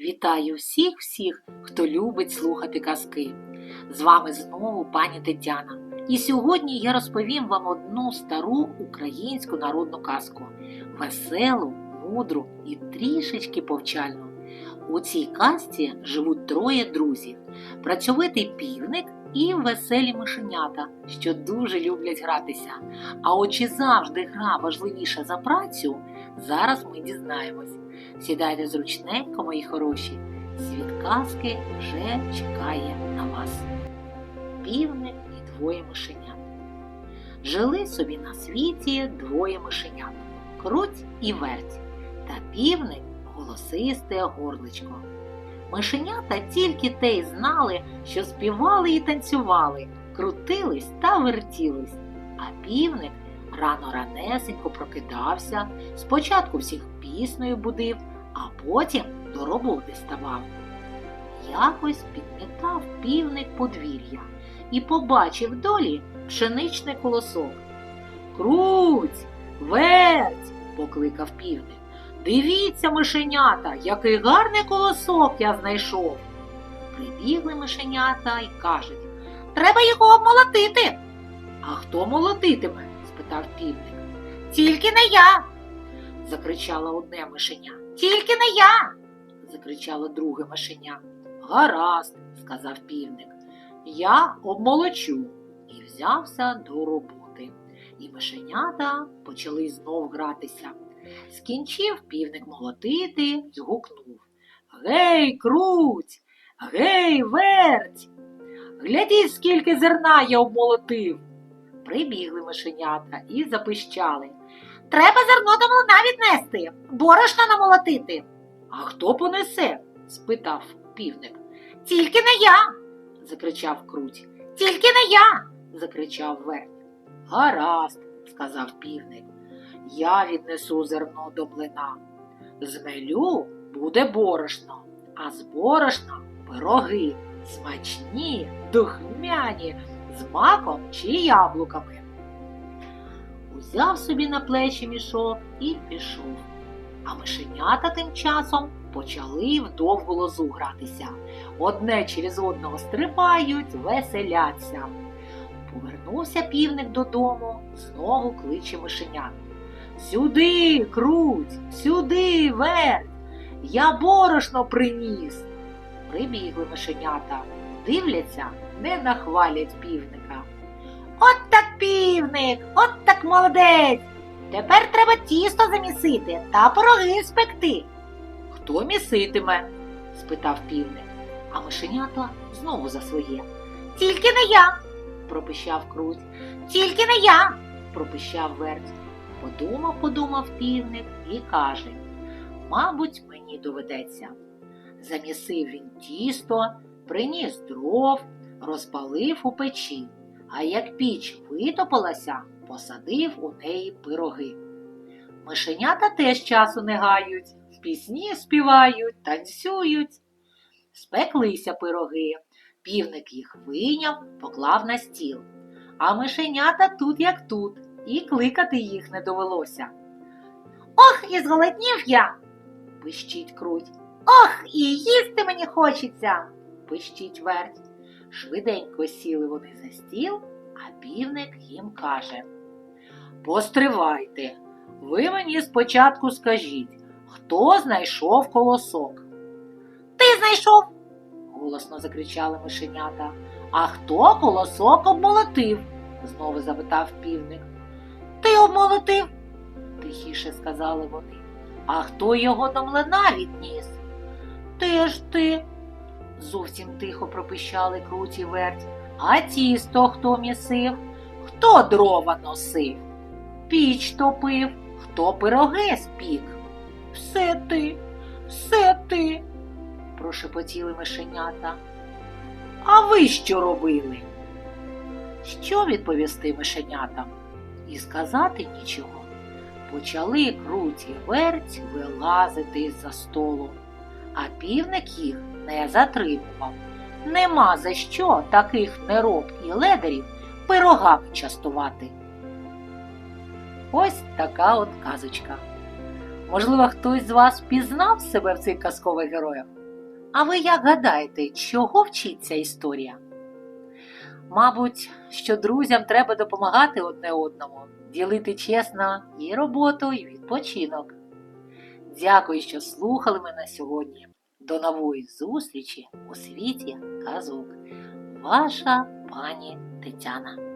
Вітаю всіх всіх, хто любить слухати казки. З вами знову пані Тетяна. І сьогодні я розповім вам одну стару українську народну казку веселу, мудру і трішечки повчальну. У цій казці живуть троє друзів: працьовитий півник і веселі мишенята, що дуже люблять гратися. А от чи завжди гра важливіша за працю, зараз ми дізнаємось. Сідайте зручненько, мої хороші. Світ казки вже чекає на вас. Півник і двоє мишенят. Жили собі на світі двоє мишенят круть і верть, та півник голосисте горличко. Мишенята тільки те й знали, що співали і танцювали, крутились та вертілись, а півник рано ранесенько прокидався, спочатку всіх піснею будив, а потім до роботи ставав. Якось підмітав півник подвір'я і побачив долі пшеничний колосок. Круть, верть, покликав півник. Дивіться, мишенята, який гарний колосок я знайшов. Прибігли мишенята й кажуть Треба його обмолотити. А хто молотитиме? Спитав півник. Тільки не я. закричала одне мишеня. Тільки не я. закричало друге мишеня. Гаразд, сказав півник. Я обмолочу і взявся до роботи. І мишенята почали знов гратися. Скінчив півник молотити, згукнув. Гей, круть, гей, верть. Глядіть, скільки зерна я обмолотив. Прибігли мишенята і запищали. Треба зерно до млина віднести, борошна намолотити. А хто понесе? спитав півник. Тільки не я. закричав круть. Тільки не я. закричав верть. Гаразд, сказав півник. Я віднесу зерно до млина. З мелю буде борошно, а з борошна пироги смачні, духмяні, з маком чи яблуками. Узяв собі на плечі мішок і пішов. А мишенята тим часом почали в довгу лозу гратися. Одне через одного стрибають, веселяться. Повернувся півник додому, знову кличе мишенят. Сюди, круть, сюди, верть, я борошно приніс. Прибігли мишенята, дивляться, не нахвалять півника. От так півник, от так молодець. Тепер треба тісто замісити та пироги спекти. Хто міситиме? спитав півник, а мишенята знову за своє. Тільки не я, пропищав круть. Тільки не я, пропищав верть. Подумав, подумав півник і каже Мабуть, мені доведеться. Замісив він тісто, приніс дров, розпалив у печі, а як піч витопилася, посадив у неї пироги. Мишенята теж часу не гають, пісні співають, танцюють. Спеклися пироги, півник їх вийняв, поклав на стіл. А мишенята тут, як тут, і кликати їх не довелося. Ох, і зголоднів я, пищить круть. Ох, і їсти мені хочеться, пищить верть. Швиденько сіли вони за стіл, а півник їм каже Постривайте, ви мені спочатку скажіть, хто знайшов колосок? Ти знайшов, голосно закричали мишенята. А хто колосок обмолотив? знову запитав півник. Ти обмолотив, тихіше сказали вони. А хто його до млина відніс? Теж ти, зовсім тихо пропищали круті верть. А тісто хто місив? Хто дрова носив? Піч топив, хто пироги спік? Все ти, все ти, прошепотіли мишенята. А ви що робили? Що відповісти мишенятам? І сказати нічого. Почали круті верть вилазити з-за столу, а півник їх не затримував. Нема за що таких нероб і ледарів пирогами частувати. Ось така от казочка. Можливо, хтось з вас пізнав себе в цих казкових героях? А ви як гадаєте, чого вчиться історія? Мабуть, що друзям треба допомагати одне одному, ділити чесно і роботу, і відпочинок. Дякую, що слухали мене сьогодні. До нової зустрічі у світі казок. Ваша пані Тетяна.